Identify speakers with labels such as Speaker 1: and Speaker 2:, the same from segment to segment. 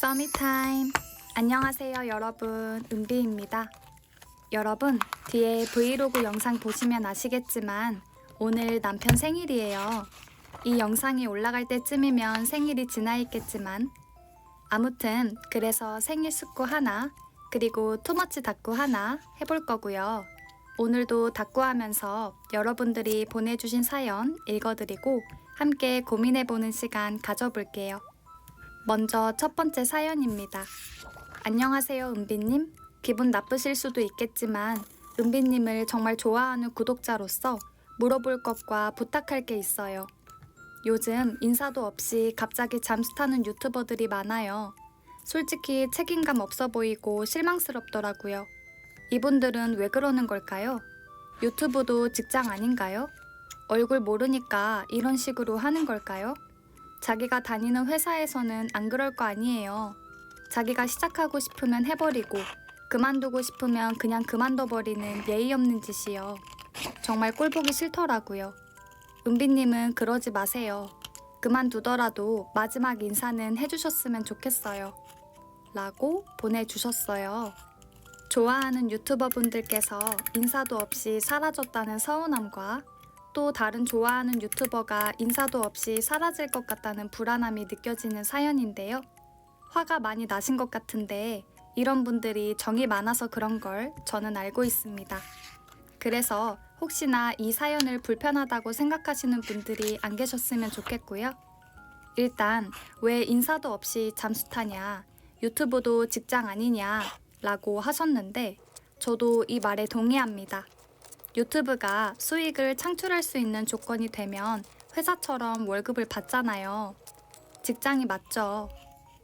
Speaker 1: 써미타임. 안녕하세요, 여러분. 은비입니다. 여러분, 뒤에 브이로그 영상 보시면 아시겠지만 오늘 남편 생일이에요. 이 영상이 올라갈 때쯤이면 생일이 지나 있겠지만 아무튼 그래서 생일 숙구 하나 그리고 투머치 닭구 하나 해볼 거고요. 오늘도 닭구 하면서 여러분들이 보내주신 사연 읽어드리고 함께 고민해보는 시간 가져볼게요. 먼저 첫 번째 사연입니다. 안녕하세요, 은비님. 기분 나쁘실 수도 있겠지만, 은비님을 정말 좋아하는 구독자로서 물어볼 것과 부탁할 게 있어요. 요즘 인사도 없이 갑자기 잠수 타는 유튜버들이 많아요. 솔직히 책임감 없어 보이고 실망스럽더라고요. 이분들은 왜 그러는 걸까요? 유튜브도 직장 아닌가요? 얼굴 모르니까 이런 식으로 하는 걸까요? 자기가 다니는 회사에서는 안 그럴 거 아니에요. 자기가 시작하고 싶으면 해버리고 그만두고 싶으면 그냥 그만둬버리는 예의 없는 짓이요. 정말 꼴보기 싫더라고요. 은비님은 그러지 마세요. 그만두더라도 마지막 인사는 해주셨으면 좋겠어요. 라고 보내주셨어요. 좋아하는 유튜버 분들께서 인사도 없이 사라졌다는 서운함과 또 다른 좋아하는 유튜버가 인사도 없이 사라질 것 같다는 불안함이 느껴지는 사연인데요. 화가 많이 나신 것 같은데 이런 분들이 정이 많아서 그런 걸 저는 알고 있습니다. 그래서 혹시나 이 사연을 불편하다고 생각하시는 분들이 안 계셨으면 좋겠고요. 일단 왜 인사도 없이 잠수 타냐, 유튜브도 직장 아니냐 라고 하셨는데 저도 이 말에 동의합니다. 유튜브가 수익을 창출할 수 있는 조건이 되면 회사처럼 월급을 받잖아요. 직장이 맞죠.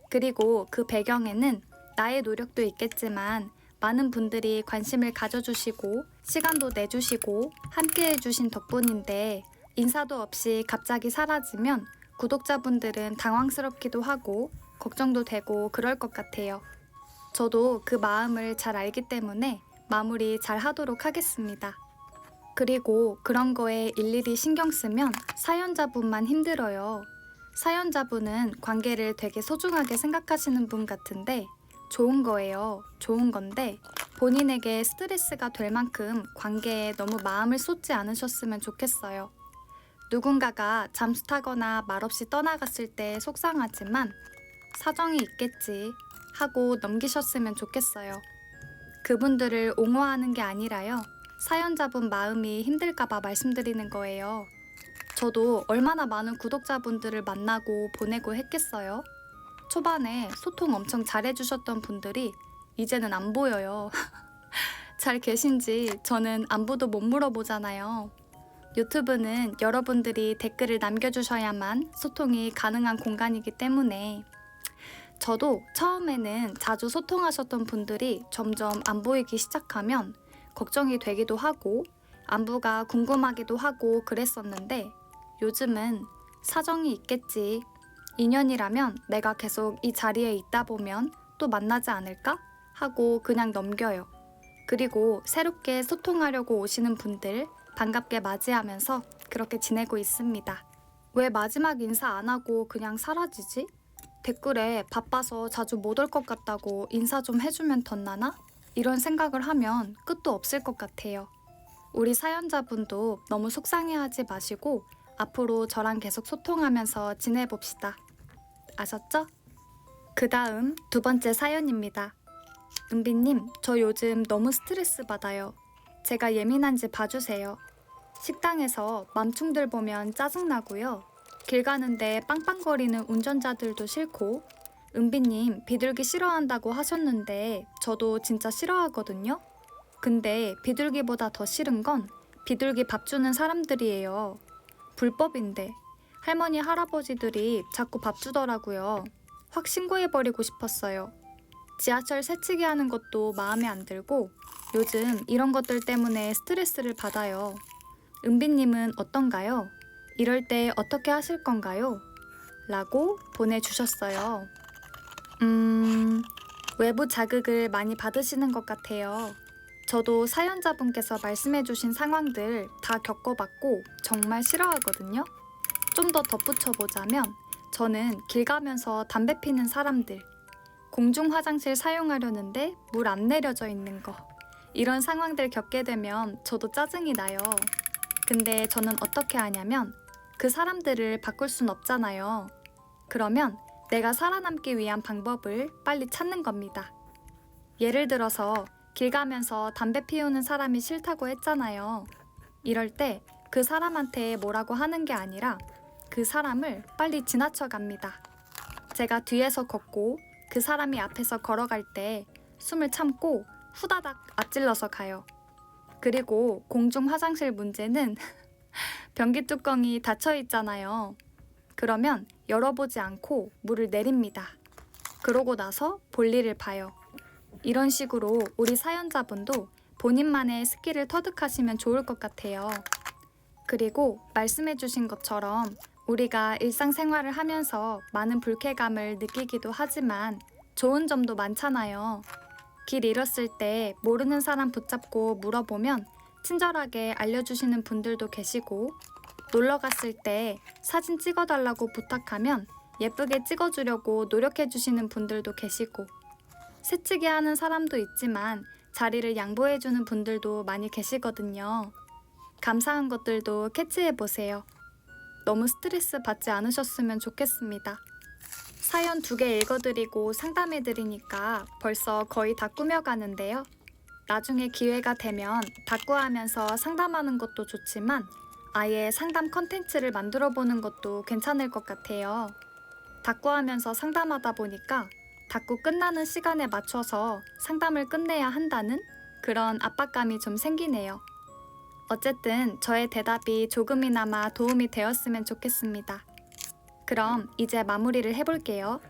Speaker 1: 그리고 그 배경에는 나의 노력도 있겠지만 많은 분들이 관심을 가져주시고 시간도 내주시고 함께 해주신 덕분인데 인사도 없이 갑자기 사라지면 구독자분들은 당황스럽기도 하고 걱정도 되고 그럴 것 같아요. 저도 그 마음을 잘 알기 때문에 마무리 잘 하도록 하겠습니다. 그리고 그런 거에 일일이 신경 쓰면 사연자분만 힘들어요. 사연자분은 관계를 되게 소중하게 생각하시는 분 같은데 좋은 거예요. 좋은 건데 본인에게 스트레스가 될 만큼 관계에 너무 마음을 쏟지 않으셨으면 좋겠어요. 누군가가 잠수 타거나 말없이 떠나갔을 때 속상하지만 사정이 있겠지 하고 넘기셨으면 좋겠어요. 그분들을 옹호하는 게 아니라요. 사연자분 마음이 힘들까봐 말씀드리는 거예요. 저도 얼마나 많은 구독자분들을 만나고 보내고 했겠어요. 초반에 소통 엄청 잘해주셨던 분들이 이제는 안 보여요. 잘 계신지 저는 안부도 못 물어보잖아요. 유튜브는 여러분들이 댓글을 남겨주셔야만 소통이 가능한 공간이기 때문에 저도 처음에는 자주 소통하셨던 분들이 점점 안 보이기 시작하면 걱정이 되기도 하고 안부가 궁금하기도 하고 그랬었는데 요즘은 사정이 있겠지. 인연이라면 내가 계속 이 자리에 있다 보면 또 만나지 않을까? 하고 그냥 넘겨요. 그리고 새롭게 소통하려고 오시는 분들 반갑게 맞이하면서 그렇게 지내고 있습니다. 왜 마지막 인사 안 하고 그냥 사라지지? 댓글에 바빠서 자주 못 올 것 같다고 인사 좀 해주면 덧나나? 이런 생각을 하면 끝도 없을 것 같아요. 우리 사연자분도 너무 속상해하지 마시고 앞으로 저랑 계속 소통하면서 지내봅시다. 아셨죠? 그 다음 두 번째 사연입니다. 은비님, 저 요즘 너무 스트레스 받아요. 제가 예민한지 봐주세요. 식당에서 맘충들 보면 짜증나고요. 길 가는데 빵빵거리는 운전자들도 싫고, 은비님 비둘기 싫어한다고 하셨는데 저도 진짜 싫어하거든요. 근데 비둘기보다 더 싫은 건 비둘기 밥 주는 사람들이에요. 불법인데 할머니 할아버지들이 자꾸 밥 주더라고요. 확 신고해버리고 싶었어요. 지하철 새치기 하는 것도 마음에 안 들고 요즘 이런 것들 때문에 스트레스를 받아요. 은비님은 어떤가요? 이럴 때 어떻게 하실 건가요? 라고 보내주셨어요. 음, 외부 자극을 많이 받으시는 것 같아요. 저도 사연자분께서 말씀해주신 상황들 다 겪어봤고 정말 싫어하거든요. 좀 더 덧붙여 보자면 저는 길 가면서 담배 피는 사람들, 공중 화장실 사용하려는데 물 안 내려져 있는 거. 이런 상황들 겪게 되면 저도 짜증이 나요. 근데 저는 어떻게 하냐면 그 사람들을 바꿀 순 없잖아요. 그러면 내가 살아남기 위한 방법을 빨리 찾는 겁니다. 예를 들어서 길 가면서 담배 피우는 사람이 싫다고 했잖아요. 이럴 때 그 사람한테 뭐라고 하는 게 아니라 그 사람을 빨리 지나쳐 갑니다. 제가 뒤에서 걷고 그 사람이 앞에서 걸어갈 때 숨을 참고 후다닥 앞질러서 가요. 그리고 공중 화장실 문제는 변기 뚜껑이 닫혀 있잖아요. 그러면 열어보지 않고 물을 내립니다. 그러고 나서 볼일을 봐요. 이런 식으로 우리 사연자분도 본인만의 스킬을 터득하시면 좋을 것 같아요. 그리고 말씀해주신 것처럼 우리가 일상생활을 하면서 많은 불쾌감을 느끼기도 하지만 좋은 점도 많잖아요. 길 잃었을 때 모르는 사람 붙잡고 물어보면 친절하게 알려주시는 분들도 계시고 놀러 갔을 때 사진 찍어달라고 부탁하면 예쁘게 찍어주려고 노력해주시는 분들도 계시고 새치기 하는 사람도 있지만 자리를 양보해주는 분들도 많이 계시거든요. 감사한 것들도 캐치해보세요. 너무 스트레스 받지 않으셨으면 좋겠습니다. 사연 두 개 읽어드리고 상담해드리니까 벌써 거의 다 꾸며가는데요. 나중에 기회가 되면 다꾸하면서 상담하는 것도 좋지만 아예 상담 컨텐츠를 만들어 보는 것도 괜찮을 것 같아요. 다꾸하면서 상담하다 보니까 다꾸 끝나는 시간에 맞춰서 상담을 끝내야 한다는 그런 압박감이 좀 생기네요. 어쨌든 저의 대답이 조금이나마 도움이 되었으면 좋겠습니다. 그럼 이제 마무리를 해볼게요.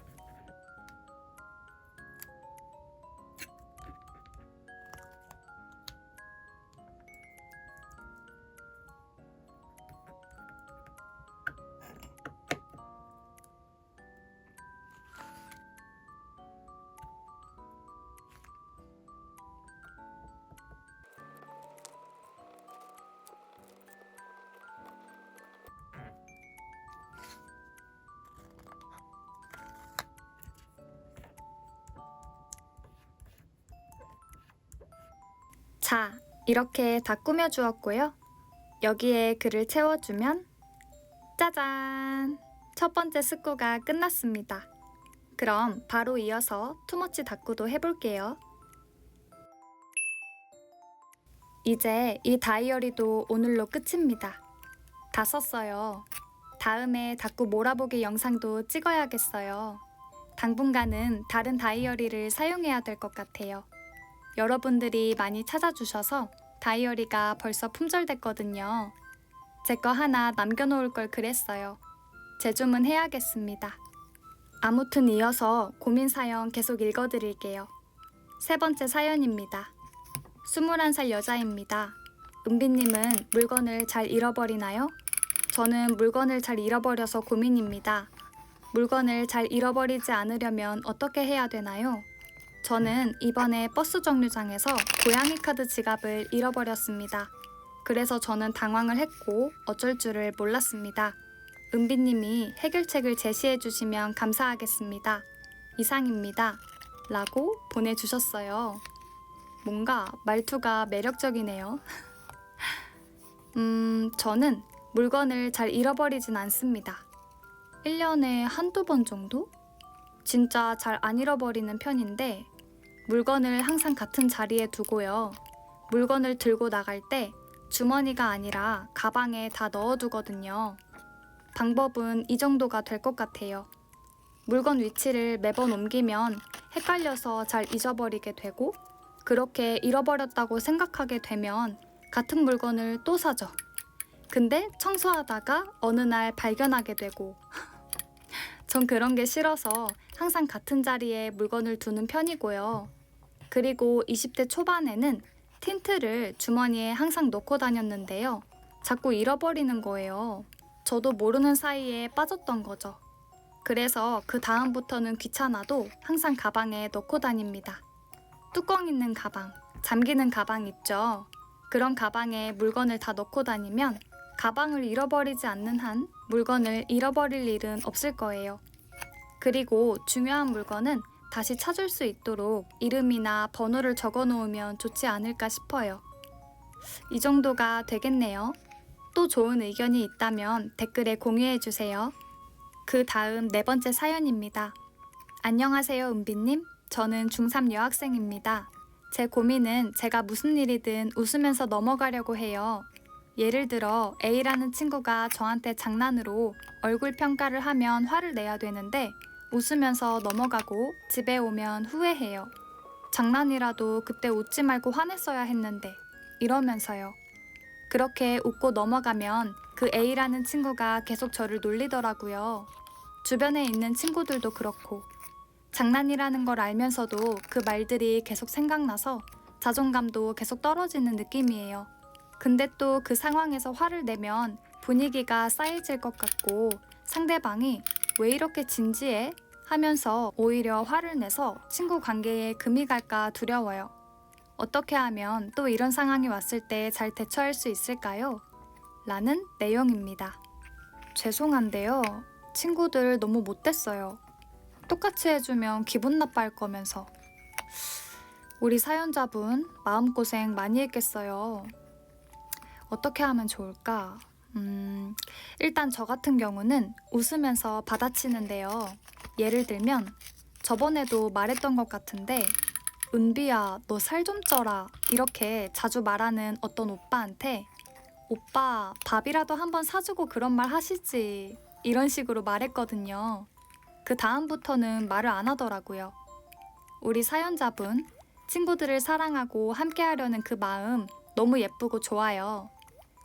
Speaker 1: 이렇게 다 꾸며주었고요. 여기에 글을 채워주면 짜잔! 첫 번째 숙고가 끝났습니다. 그럼 바로 이어서 투머치 다꾸도 해볼게요. 이제 이 다이어리도 오늘로 끝입니다. 다 썼어요. 다음에 다꾸 몰아보기 영상도 찍어야겠어요. 당분간은 다른 다이어리를 사용해야 될 것 같아요. 여러분들이 많이 찾아주셔서 다이어리가 벌써 품절됐거든요. 제 거 하나 남겨놓을 걸 그랬어요. 재주문 해야겠습니다. 아무튼 이어서 고민 사연 계속 읽어드릴게요. 세 번째 사연입니다. 21살 여자입니다. 은비님은 물건을 잘 잃어버리나요? 저는 물건을 잘 잃어버려서 고민입니다. 물건을 잘 잃어버리지 않으려면 어떻게 해야 되나요? 저는 이번에 버스 정류장에서 고양이 카드 지갑을 잃어버렸습니다. 그래서 저는 당황을 했고 어쩔 줄을 몰랐습니다. 은비님이 해결책을 제시해 주시면 감사하겠습니다. 이상입니다. 라고 보내주셨어요. 뭔가 말투가 매력적이네요. 음, 저는 물건을 잘 잃어버리진 않습니다. 1년에 한두 번 정도? 진짜 잘 안 잃어버리는 편인데, 물건을 항상 같은 자리에 두고요. 물건을 들고 나갈 때 주머니가 아니라 가방에 다 넣어두거든요. 방법은 이 정도가 될 것 같아요. 물건 위치를 매번 옮기면 헷갈려서 잘 잊어버리게 되고, 그렇게 잃어버렸다고 생각하게 되면 같은 물건을 또 사죠. 근데 청소하다가 어느 날 발견하게 되고, 전 그런 게 싫어서 항상 같은 자리에 물건을 두는 편이고요. 그리고 20대 초반에는 틴트를 주머니에 항상 넣고 다녔는데요. 자꾸 잃어버리는 거예요. 저도 모르는 사이에 빠졌던 거죠. 그래서 그 다음부터는 귀찮아도 항상 가방에 넣고 다닙니다. 뚜껑 있는 가방, 잠기는 가방 있죠. 그런 가방에 물건을 다 넣고 다니면 가방을 잃어버리지 않는 한 물건을 잃어버릴 일은 없을 거예요. 그리고 중요한 물건은 다시 찾을 수 있도록 이름이나 번호를 적어 놓으면 좋지 않을까 싶어요. 이 정도가 되겠네요. 또 좋은 의견이 있다면 댓글에 공유해 주세요. 그 다음 네 번째 사연입니다. 안녕하세요, 은비님. 저는 중3 여학생입니다. 제 고민은 제가 무슨 일이든 웃으면서 넘어가려고 해요. 예를 들어 A라는 친구가 저한테 장난으로 얼굴 평가를 하면 화를 내야 되는데 웃으면서 넘어가고 집에 오면 후회해요. 장난이라도 그때 웃지 말고 화냈어야 했는데 이러면서요. 그렇게 웃고 넘어가면 그 A라는 친구가 계속 저를 놀리더라고요. 주변에 있는 친구들도 그렇고 장난이라는 걸 알면서도 그 말들이 계속 생각나서 자존감도 계속 떨어지는 느낌이에요. 근데 또 그 상황에서 화를 내면 분위기가 쌓여질 것 같고 상대방이 왜 이렇게 진지해? 하면서 오히려 화를 내서 친구 관계에 금이 갈까 두려워요. 어떻게 하면 또 이런 상황이 왔을 때 잘 대처할 수 있을까요? 라는 내용입니다. 죄송한데요. 친구들 너무 못됐어요. 똑같이 해주면 기분 나빠할 거면서. 우리 사연자분 마음고생 많이 했겠어요. 어떻게 하면 좋을까? 음, 일단 저 같은 경우는 웃으면서 받아치는데요. 예를 들면 저번에도 말했던 것 같은데 은비야 너 살 좀 쪄라 이렇게 자주 말하는 어떤 오빠한테 오빠 밥이라도 한번 사주고 그런 말 하시지 이런 식으로 말했거든요. 그 다음부터는 말을 안 하더라고요. 우리 사연자분 친구들을 사랑하고 함께하려는 그 마음 너무 예쁘고 좋아요.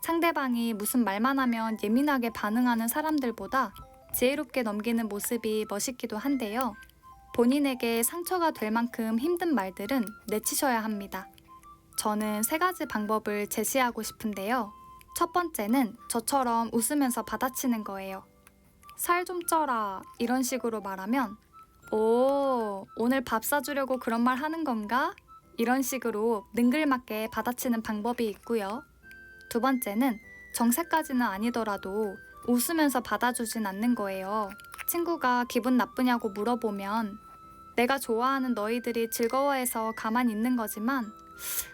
Speaker 1: 상대방이 무슨 말만 하면 예민하게 반응하는 사람들보다 지혜롭게 넘기는 모습이 멋있기도 한데요. 본인에게 상처가 될 만큼 힘든 말들은 내치셔야 합니다. 저는 세 가지 방법을 제시하고 싶은데요. 첫 번째는 저처럼 웃으면서 받아치는 거예요. 살 좀 쪄라 이런 식으로 말하면 오 오늘 밥 사주려고 그런 말 하는 건가? 이런 식으로 능글맞게 받아치는 방법이 있고요. 두 번째는 정색까지는 아니더라도 웃으면서 받아주진 않는 거예요. 친구가 기분 나쁘냐고 물어보면 내가 좋아하는 너희들이 즐거워해서 가만히 있는 거지만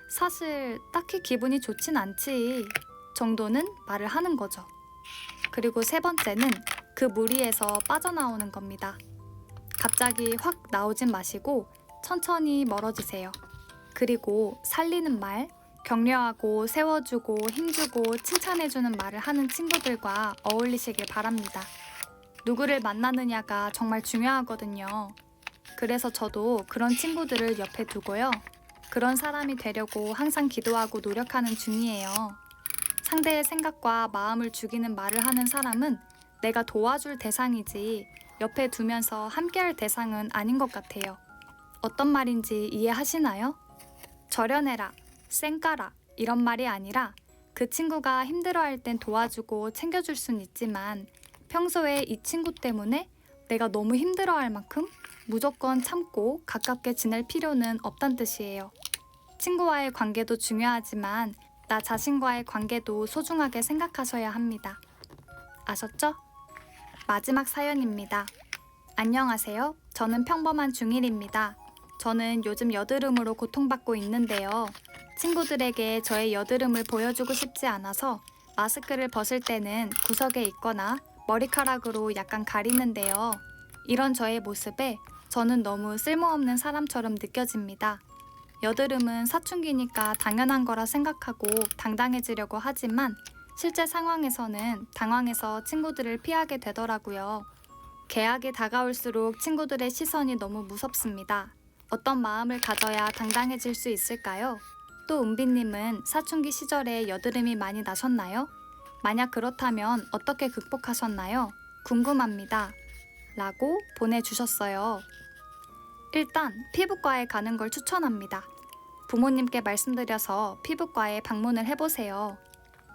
Speaker 1: 사실 딱히 기분이 좋진 않지 정도는 말을 하는 거죠. 그리고 세 번째는 그 무리에서 빠져나오는 겁니다. 갑자기 확 나오진 마시고 천천히 멀어지세요. 그리고 살리는 말, 격려하고 세워주고 힘주고 칭찬해주는 말을 하는 친구들과 어울리시길 바랍니다. 누구를 만나느냐가 정말 중요하거든요. 그래서 저도 그런 친구들을 옆에 두고요. 그런 사람이 되려고 항상 기도하고 노력하는 중이에요. 상대의 생각과 마음을 죽이는 말을 하는 사람은 내가 도와줄 대상이지 옆에 두면서 함께할 대상은 아닌 것 같아요. 어떤 말인지 이해하시나요? 절연해라, 쌩까라 이런 말이 아니라 그 친구가 힘들어할 땐 도와주고 챙겨줄 순 있지만 평소에 이 친구 때문에 내가 너무 힘들어할 만큼 무조건 참고 가깝게 지낼 필요는 없단 뜻이에요. 친구와의 관계도 중요하지만 나 자신과의 관계도 소중하게 생각하셔야 합니다. 아셨죠? 마지막 사연입니다. 안녕하세요. 저는 평범한 중1입니다. 저는 요즘 여드름으로 고통받고 있는데요. 친구들에게 저의 여드름을 보여주고 싶지 않아서 마스크를 벗을 때는 구석에 있거나 머리카락으로 약간 가리는데요. 이런 저의 모습에 저는 너무 쓸모없는 사람처럼 느껴집니다. 여드름은 사춘기니까 당연한 거라 생각하고 당당해지려고 하지만 실제 상황에서는 당황해서 친구들을 피하게 되더라고요. 계약이 다가올수록 친구들의 시선이 너무 무섭습니다. 어떤 마음을 가져야 당당해질 수 있을까요? 또 은비님은 사춘기 시절에 여드름이 많이 나셨나요? 만약 그렇다면 어떻게 극복하셨나요? 궁금합니다. 라고 보내주셨어요. 일단 피부과에 가는 걸 추천합니다. 부모님께 말씀드려서 피부과에 방문을 해보세요.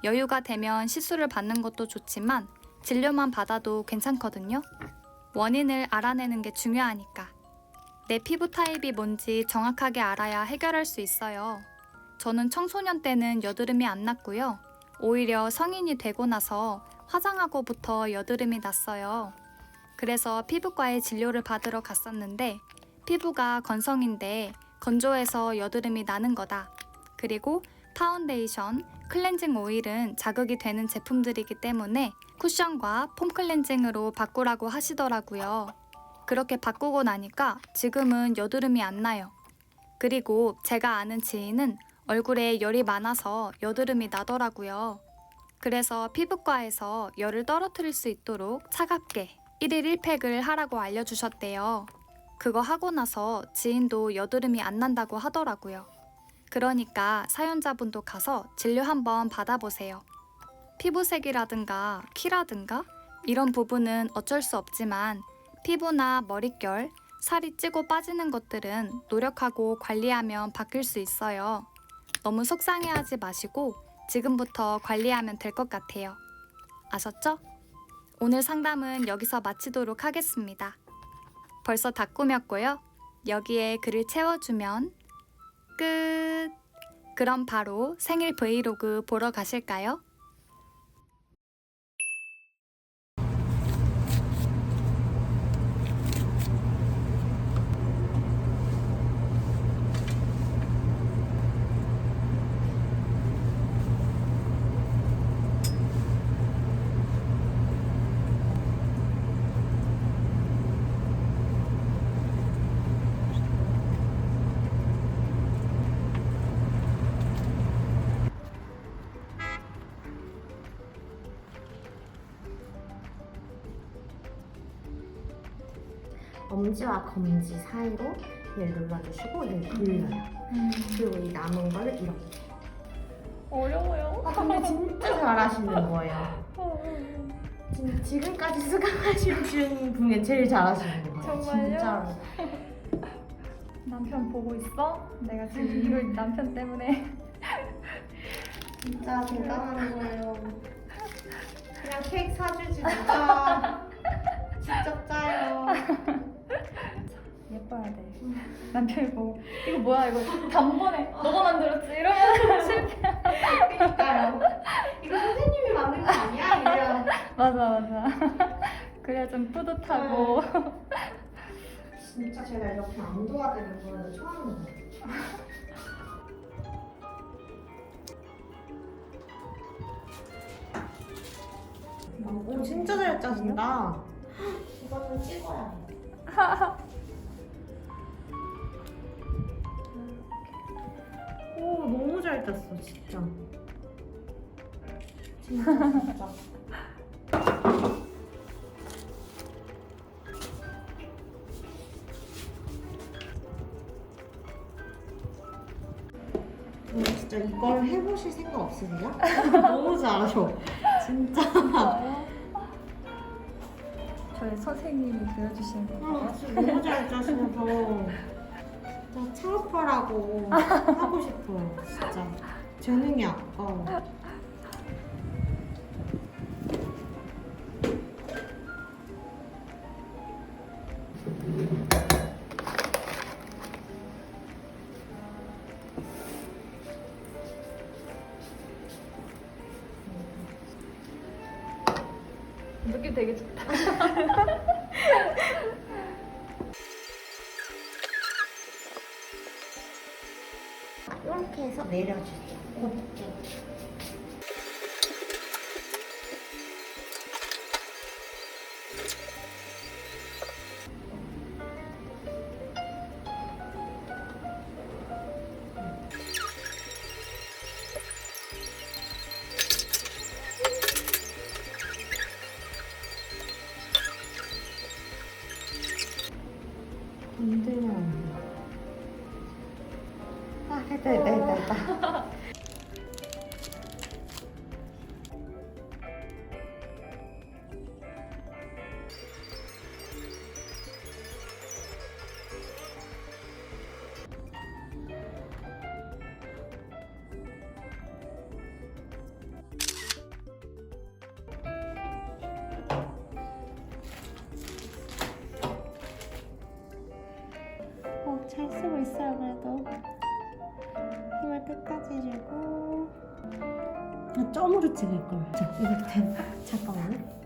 Speaker 1: 여유가 되면 시술을 받는 것도 좋지만 진료만 받아도 괜찮거든요. 원인을 알아내는 게 중요하니까. 내 피부 타입이 뭔지 정확하게 알아야 해결할 수 있어요. 저는 청소년 때는 여드름이 안 났고요. 오히려 성인이 되고 나서 화장하고부터 여드름이 났어요. 그래서 피부과에 진료를 받으러 갔었는데 피부가 건성인데 건조해서 여드름이 나는 거다. 그리고 파운데이션, 클렌징 오일은 자극이 되는 제품들이기 때문에 쿠션과 폼 클렌징으로 바꾸라고 하시더라고요. 그렇게 바꾸고 나니까 지금은 여드름이 안 나요. 그리고 제가 아는 지인은 얼굴에 열이 많아서 여드름이 나더라고요. 그래서 피부과에서 열을 떨어뜨릴 수 있도록 차갑게 1일 1팩을 하라고 알려주셨대요. 그거 하고 나서 지인도 여드름이 안 난다고 하더라고요. 그러니까 사연자분도 가서 진료 한번 받아보세요. 피부색이라든가 키라든가 이런 부분은 어쩔 수 없지만 피부나 머릿결, 살이 찌고 빠지는 것들은 노력하고 관리하면 바뀔 수 있어요. 너무 속상해하지 마시고 지금부터 관리하면 될 것 같아요. 아셨죠? 오늘 상담은 여기서 마치도록 하겠습니다. 벌써 다 꾸몄고요. 여기에 글을 채워주면 끝. 그럼 바로 생일 브이로그 보러 가실까요?
Speaker 2: 엄지와 검지 사이로 얘를 눌러주시고 얘를 돌려요. 그리고 이 남은 거를 이렇게.
Speaker 3: 어려워요.
Speaker 2: 아 근데 진짜 잘하시는 거예요. 진- 지금까지 수강하신 분 중에 제일 잘하시는 거예요.
Speaker 3: 정말요?
Speaker 2: 진짜로.
Speaker 3: 남편 보고 있어? 내가 지금 이걸 남편 때문에
Speaker 2: 진짜 대단한 거예요. 그냥 케이크 사주지 누가 직접 짜요.
Speaker 3: 예뻐야 돼. 남편이 보고 이거 뭐야 이거 단번에 너가 만들었지 이러면 실패.
Speaker 2: 그러니까요. 이거 선생님이 만든 거 아니야? 이래요.
Speaker 3: 맞아 맞아. 그래야 좀 뿌듯하고.
Speaker 2: 진짜 제가 이렇게 안 도와드는 거는 처음이에요. 오 진짜 잘 짜진다. 이거는 찍어야 해. 오 너무 잘 짰어 진짜. 진짜 진짜. 음, 진짜 이걸 해보실 생각 없으세요? 너무 잘하셔. 진짜.
Speaker 3: 선생님이 그려주신
Speaker 2: 아,
Speaker 3: 거.
Speaker 2: 진짜 너무 잘 짜셔서 진짜 창업하라고 하고 싶어요. 진짜. 재능이 아까워. 점으로 찍을 걸. 자, 이렇게. 잠깐만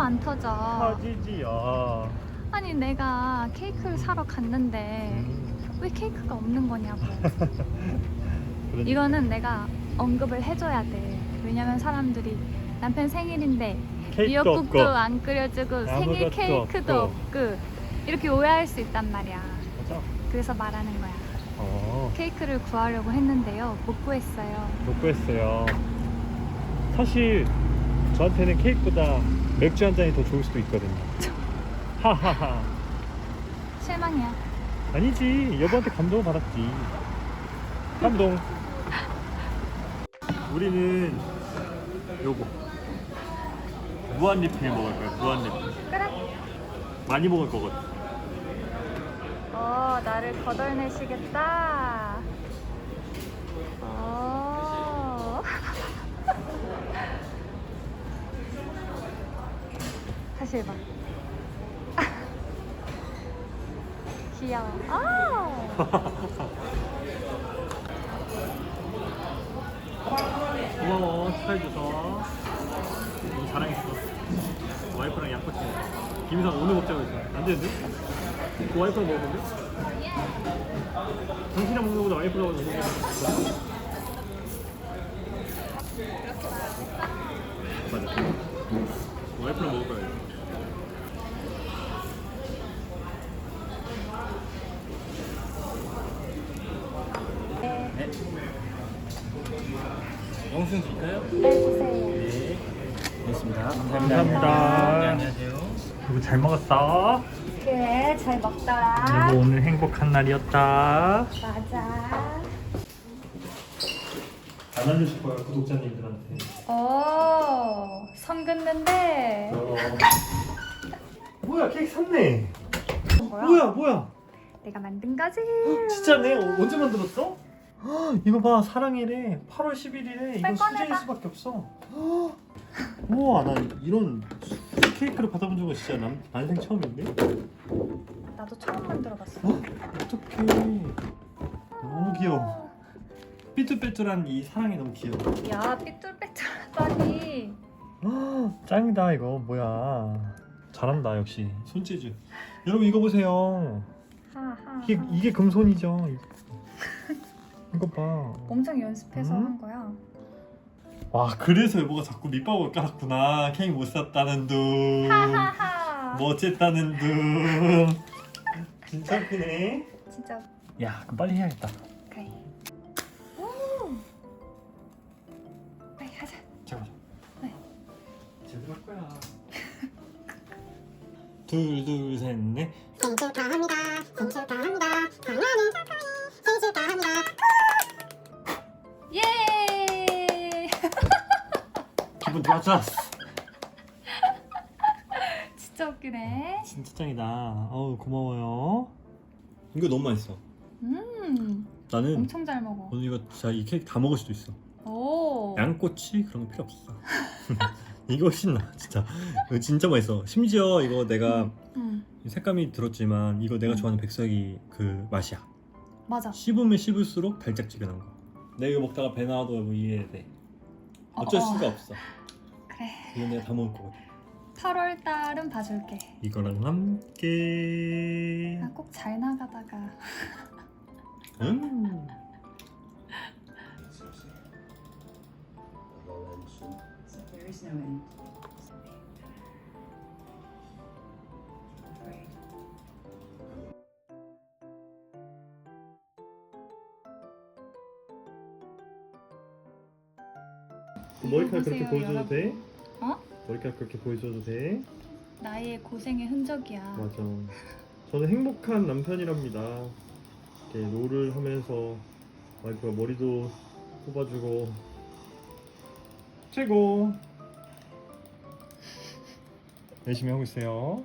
Speaker 1: 안 터져
Speaker 4: 터지지요.
Speaker 1: 아니 내가 케이크를 사러 갔는데
Speaker 4: 음,
Speaker 1: 왜 케이크가 없는 거냐고
Speaker 4: 그런-
Speaker 1: 이거는 내가 언급을 해줘야 돼 왜냐면 사람들이 남편 생일인데
Speaker 4: 케이크도
Speaker 1: 미역국도
Speaker 4: 없고.
Speaker 1: 안 끓여주고 생일
Speaker 4: 아무것도
Speaker 1: 케이크도
Speaker 4: 없고.
Speaker 1: 없고 이렇게 오해할 수 있단 말이야
Speaker 4: 맞아.
Speaker 1: 그래서 말하는 거야
Speaker 4: 어,
Speaker 1: 케이크를 구하려고 했는데요 못 구했어요
Speaker 4: 못 구했어요. 사실 저한테는 케이크보다 맥주 한 잔이 더 좋을 수도 있거든요. 하하하.
Speaker 1: 실망이야
Speaker 4: 아니지. 여보한테 감동을 받았지. 감동. 우리는 요거 무한 리필 먹을 거야. 무한 리필.
Speaker 1: 그래
Speaker 4: 많이 먹을 거거든.
Speaker 1: 어 나를 거덜내시겠다 다시 해봐 귀여워. 아!
Speaker 4: 고마워 축하해줘서. 너무 자랑했어. 와이프랑 양꼬치 김이상 오늘 먹자고 했어. 안 되는데? 그 와이프랑 먹었는데? 당신이랑 먹는 거보다 와이프랑 먹는 게 맞아. 와이프랑 먹을 거야
Speaker 5: 영수증 줄까요?
Speaker 1: 네, 주세요.
Speaker 5: 네. 됐습니다.
Speaker 4: 감사합니다
Speaker 5: 네, 안녕하세요.
Speaker 4: 여보 잘 먹었어?
Speaker 1: 그래 잘 먹더라
Speaker 4: 여보 오늘 행복한 날이었다
Speaker 1: 맞아
Speaker 4: 안 알려줄 거야 구독자님들한테
Speaker 1: 오 선 긋는데
Speaker 4: 어. 뭐야 케이크 샀네
Speaker 1: 뭐야?
Speaker 4: 뭐야 뭐야
Speaker 1: 내가 만든 거지
Speaker 4: 진짜네 어, 언제 만들었어? 헉, 이거 봐 사랑해래 8월 11일에 이거
Speaker 1: 빨리
Speaker 4: 수제일
Speaker 1: 꺼내봐.
Speaker 4: 수밖에 없어. 헉, 우와 나 이런 수- 케이크를 받아본 적은 진짜 남, 난생 처음인데?
Speaker 1: 나도 처음 만들어봤어.
Speaker 4: 어? 어떡해. 너무 귀여워. 삐뚤빼뚤한 이 사랑이 너무 귀여워.
Speaker 1: 야 삐뚤빼뚤하다니.
Speaker 4: 헉, 짱이다 이거. 뭐야. 잘한다 역시. 손재주. 여러분 이거 보세요.
Speaker 1: 하하.
Speaker 4: 이게, 이게 금손이죠 이거 봐.
Speaker 1: 엄청 연습해서
Speaker 4: 음?
Speaker 1: 한 거야.
Speaker 4: 와 그래서 여보가 자꾸 밑밥을 깔았구나. 케이크 못 샀다는 둥.
Speaker 1: 하하하.
Speaker 4: 뭐 어쨌다는 둥. 진짜 웃기네.
Speaker 1: 진짜.
Speaker 4: 야 그럼 빨리 해야겠다.
Speaker 1: 그래 오! 빨리 하자.
Speaker 4: 잠깐만.
Speaker 1: 네.
Speaker 4: 제대로 할 거야. 둘 둘 셋 넷.
Speaker 2: 생일 축하합니다. 생일 축하합니다. 사랑하는 사랑이 생일 축하합니다.
Speaker 1: 예!
Speaker 4: 기분 좋았어?
Speaker 1: 진짜 웃기네.
Speaker 4: 진짜 짱이다. 어우 고마워요. 이거 너무 맛있어.
Speaker 1: 음
Speaker 4: 나는
Speaker 1: 엄청 잘 먹어.
Speaker 4: 오늘 이거 진짜 이 케이크 다 먹을 수도 있어.
Speaker 1: 오.
Speaker 4: 양꼬치? 그런 거 필요 없어. 이거 훨씬 나 진짜. 이거 진짜 맛있어. 심지어 이거 내가
Speaker 1: 음
Speaker 4: 색감이 들었지만 이거 내가
Speaker 1: 음.
Speaker 4: 좋아하는 백석이 그 맛이야
Speaker 1: 맞아.
Speaker 4: 씹으면 씹을수록 달짝지근한 거 내가 이거 먹다가 배 나와도 뭐 이해돼. 네. 어쩔
Speaker 1: 어, 어.
Speaker 4: 수가 없어.
Speaker 1: 그래.
Speaker 4: 이거 내가 다 먹을 거거든.
Speaker 1: 8월 달은 봐줄게.
Speaker 4: 이거랑 함께.
Speaker 1: 나 꼭 잘 나가다가.
Speaker 4: 음
Speaker 6: So there is no end.
Speaker 4: 머리카락 그렇게
Speaker 1: 보세요,
Speaker 4: 보여줘도. 돼?
Speaker 1: 어?
Speaker 4: 머리카락 그렇게 보여줘도 돼?
Speaker 1: 나의 고생의 흔적이야
Speaker 4: 맞아. 저는 행복한 남편이랍니다. 이렇게 롤을 하면서 와이프가 머리도 뽑아주고 최고. 열심히 하고 있어요.